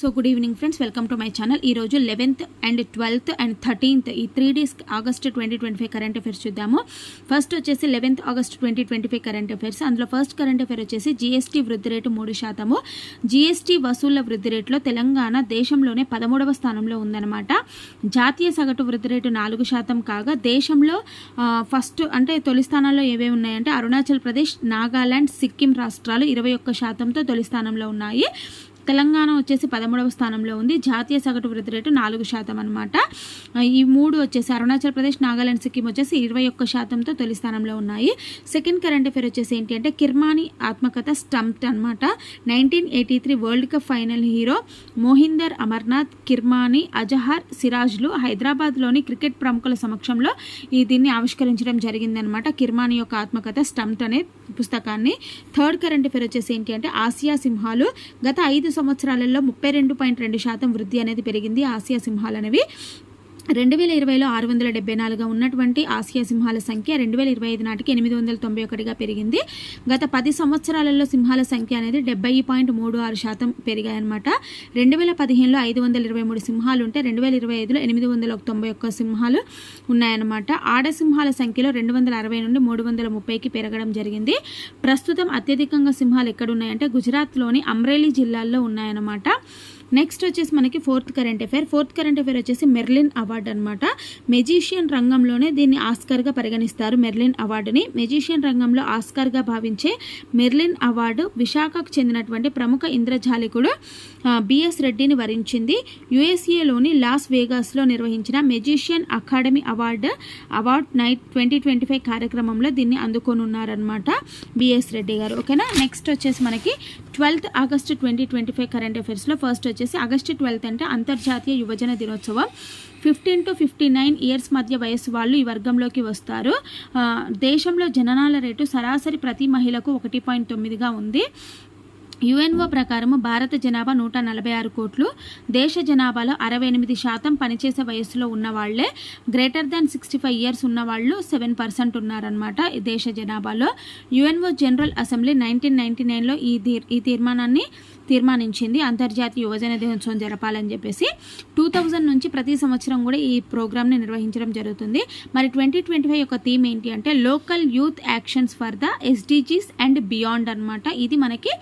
So good evening friends welcome to my channel ఈ రోజు eleventh and twelfth and thirteenth ఈ three days August twenty twenty five current affairs చూద్దాము. First వచ్చేసి eleventh August twenty twenty five current affairs అందులో first current affair వచ్చేసి GST వృద్ధి rate మూడు శాతము. జీఎస్టీ వసూళ్ళ వృద్ధి రేటులో తెలంగాణ దేశంలోనే పదమూడవ స్థానంలో ఉందన్నమాట. జాతీయ సగటు వృద్ధి రేటు నాలుగు శాతం కాగా దేశంలో ఫస్ట్ అంటే తొలి స్థానాల్లో ఏవేవి ఉన్నాయంటే అరుణాచల్ ప్రదేశ్ నాగాలాండ్ సిక్కిం రాష్ట్రాలు ఇరవై ఒక్క శాతంతో తొలి స్థానంలో ఉన్నాయి. తెలంగాణ వచ్చేసి పదమూడవ స్థానంలో ఉంది. జాతీయ సగటు వృద్ధి రేటు నాలుగు శాతం అనమాట ఈ మూడు వచ్చేసి అరుణాచల్ ప్రదేశ్ నాగాలాండ్ సిక్కిం వచ్చేసి ఇరవై ఒక్క శాతంతో తొలి స్థానంలో ఉన్నాయి. సెకండ్ కరెంట్ అఫేర్ వచ్చేసి ఏంటి అంటే కిర్మాని ఆత్మకథ స్టంప్ట్ అనమాట nineteen eighty three world cup final hero Mohinder Amarnath Kirmani Azhar సిరాజ్లు హైదరాబాద్లోని క్రికెట్ ప్రముఖుల సమక్షంలో ఈ దీన్ని ఆవిష్కరించడం జరిగిందనమాట కిర్మాని యొక్క ఆత్మకథ స్టంప్ట్ అనే పుస్తకాన్ని. థర్డ్ కరెంట్ అఫేర్ వచ్చేసి ఏంటి అంటే ఆసియా సింహాలు గత ఐదు సంవత్సరాలలో ముప్పై రెండు పాయింట్ రెండు శాతం వృద్ధి అనేది పెరిగింది. ఆసియా సింహాలు అనేవి రెండు వేల ఇరవైలో ఆరు వందల డెబ్బై నాలుగుగా ఉన్నటువంటి ఆసియా సింహాల సంఖ్య రెండు వేల ఇరవై ఐదు నాటికి ఎనిమిది వందల తొంభై ఒకటిగా పెరిగింది. గత పది సంవత్సరాలలో సింహాల సంఖ్య అనేది డెబ్బై పాయింట్ మూడు ఆరు శాతం పెరిగాయన్నమాట. రెండు వేల పదిహేనులో ఐదు వందల ఇరవై మూడు సింహాలు ఉంటే రెండు వేల ఇరవై ఐదులో ఎనిమిది వందల తొంభై ఒక్క సింహాలు ఉన్నాయన్నమాట. ఆడ సింహాల సంఖ్యలో రెండు వందల అరవై నుండి మూడు వందల ముప్పైకి పెరగడం జరిగింది. ప్రస్తుతం అత్యధికంగా సింహాలు ఎక్కడున్నాయంటే గుజరాత్లోని అమ్రేలీ జిల్లాల్లో ఉన్నాయన్నమాట. నెక్స్ట్ వచ్చేసి మనకి fourth current affair fourth current affair వచ్చేసి మెర్లిన్ అవార్డు అనమాట మెజీషియన్ రంగంలోనే దీన్ని ఆస్కర్గా పరిగణిస్తారు మెర్లిన్ అవార్డుని మెజీషియన్ రంగంలో ఆస్కర్గా భావించే మెర్లిన్ అవార్డు విశాఖకు చెందినటువంటి ప్రముఖ ఇంద్రజాలికుడు బిఎస్ రెడ్డిని వరించింది. యుఎస్ఏలోని లాస్ వేగాస్లో నిర్వహించిన magician academy award award night twenty twenty five కార్యక్రమంలో దీన్ని అందుకోనున్నారనమాట బిఎస్ రెడ్డి గారు. ఓకేనా నెక్స్ట్ వచ్చేసి మనకి twelfth August twenty twenty five current అఫైర్స్లో first వచ్చేసి ఆగస్టు ట్వెల్త్ అంటే అంతర్జాతీయ యువజన దినోత్సవం. Fifteen to fifty nine years మధ్య వయసు వాళ్ళు ఈ వర్గంలోకి వస్తారు. దేశంలో జననాల రేటు సరాసరి ప్రతి మహిళకు ఒకటి పాయింట్ తొమ్మిదిగా ఉంది. యుఎన్ఓ ప్రకారం భారత జనాభా నూట నలభై ఆరు కోట్లు దేశ జనాభాలో అరవై ఎనిమిది శాతం పనిచేసే వయస్సులో ఉన్నవాళ్ళే greater than sixty five years ఉన్న వాళ్ళు సెవెన్ పర్సెంట్ ఉన్నారనమాట దేశ జనాభాలో. UNO general assembly nineteen ninety నైన్లో ఈ తీర్ ఈ తీర్మానాన్ని తీర్మానించింది అంతర్జాతీయ యువజన దినోత్సవం జరపాలని చెప్పేసి. టూ థౌజండ్ నుంచి ప్రతి సంవత్సరం కూడా ఈ ప్రోగ్రామ్ని నిర్వహించడం జరుగుతుంది. మరి ట్వంటీ ట్వంటీ ఫైవ్ యొక్క థీమ్ ఏంటి అంటే local youth actions for the SDGs and beyond అన్నమాట. ఇది మనకి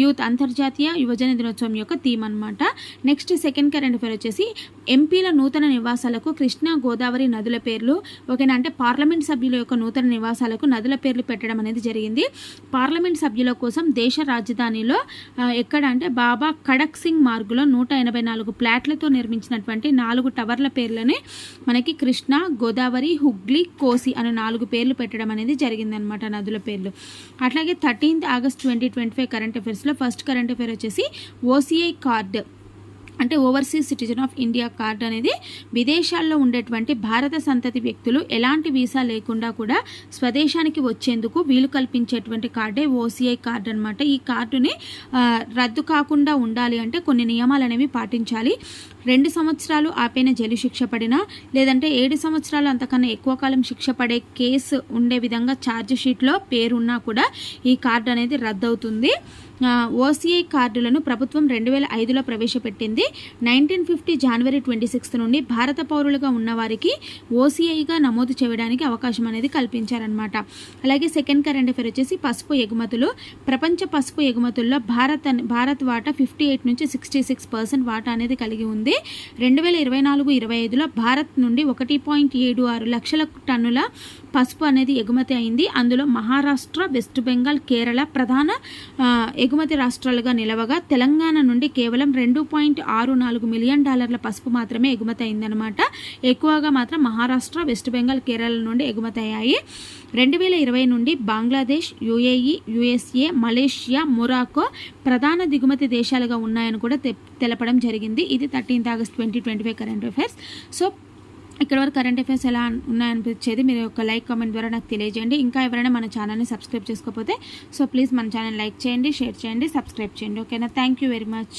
యూత్ అంతర్జాతీయ యువజన దినోత్సవం యొక్క థీమ్ అన్నమాట. నెక్స్ట్ సెకండ్ కరెంట్ అఫేర్ వచ్చేసి ఎంపీల నూతన నివాసాలకు కృష్ణా గోదావరి నదుల పేర్లు ఓకేనా అంటే పార్లమెంట్ సభ్యుల యొక్క నూతన నివాసాలకు నదుల పేర్లు పెట్టడం అనేది జరిగింది. పార్లమెంట్ సభ్యుల కోసం దేశ రాజధానిలో ఎక్కడ అంటే బాబా ఖడక్ సింగ్ మార్గులో నూట ఎనభై నాలుగు ప్లాట్లతో నిర్మించినటువంటి నాలుగు టవర్ల పేర్లని మనకి కృష్ణ గోదావరి హుగ్లీ కోసి అనే నాలుగు పేర్లు పెట్టడం అనేది జరిగిందనమాట నదుల పేర్లు. అట్లాగే thirteenth August twenty twenty five current అఫైర్స్లో first current affair వచ్చేసి ఓసీఐ కార్డ్. అంటే overseas citizen of India card అనేది విదేశాల్లో ఉండేటువంటి భారత సంతతి వ్యక్తులు ఎలాంటి వీసా లేకుండా కూడా స్వదేశానికి వచ్చేందుకు వీలు కల్పించేటువంటి కార్డే ఓసీఐ కార్డు అనమాట ఈ కార్డుని రద్దు కాకుండా ఉండాలి అంటే కొన్ని నియమాలు అనేవి పాటించాలి. రెండు సంవత్సరాలు ఆపైన జైలు శిక్ష పడినా లేదంటే ఏడు సంవత్సరాలు అంతకన్నా ఎక్కువ కాలం శిక్ష పడే కేసు ఉండే విధంగా ఛార్జ్ షీట్లో పేరున్నా కూడా ఈ కార్డు అనేది రద్దవుతుంది. ఓసీఐ కార్డులను ప్రభుత్వం రెండు వేల ఐదులో ప్రవేశపెట్టింది. Nineteen fifty January twenty sixth నుండి భారత పౌరులుగా ఉన్నవారికి ఓసీఐగా నమోదు చేయడానికి అవకాశం అనేది కల్పించారనమాట అలాగే సెకండ్ కరెంట్ అఫేర్ వచ్చేసి పసుపు ఎగుమతులు. ప్రపంచ పసుపు ఎగుమతుల్లో భారత్ భారత్ వాటా ఫిఫ్టీ ఎయిట్ నుంచి సిక్స్టీ సిక్స్ పర్సెంట్ వాటా అనేది కలిగి ఉంది. రెండు వేల ఇరవై నాలుగు ఇరవై ఐదులో భారత్ నుండి ఒకటి పాయింట్ ఏడు ఆరు లక్షల టన్నుల పసుపు అనేది ఎగుమతి అయింది. అందులో మహారాష్ట్ర వెస్ట్ బెంగాల్ కేరళ ప్రధాన ఎగుమతి రాష్ట్రాలుగా నిలవగా తెలంగాణ నుండి కేవలం రెండు పాయింట్ ఆరు నాలుగు మిలియన్ డాలర్ల పసుపు మాత్రమే ఎగుమతి అయిందనమాట ఎక్కువగా మాత్రం మహారాష్ట్ర వెస్ట్ బెంగాల్ కేరళ నుండి ఎగుమతి అయ్యాయి. రెండు వేల ఇరవై నుండి Bangladesh UAE USA Malaysia Morocco ప్రధాన దిగుమతి దేశాలుగా ఉన్నాయని కూడా తె- తెలపడం జరిగింది. ఇది thirteenth August twenty twenty five current affairs. So ఇక్కడ వరకు కరెంట్ అఫైర్స్ ఎలా ఉన్నాయనిపించేది మీరు ఒక లైక్ కామెంట్ ద్వారా నాకు తెలియజేయండి. ఇంకా ఎవరైనా మన ఛానల్ని సబ్స్క్రైబ్ చేసుకోకపోతే సో ప్లీజ్ మన ఛానల్ లైక్ చేయండి షేర్ చేయండి సబ్స్క్రైబ్ చేయండి. ఓకేనా? Thank you very much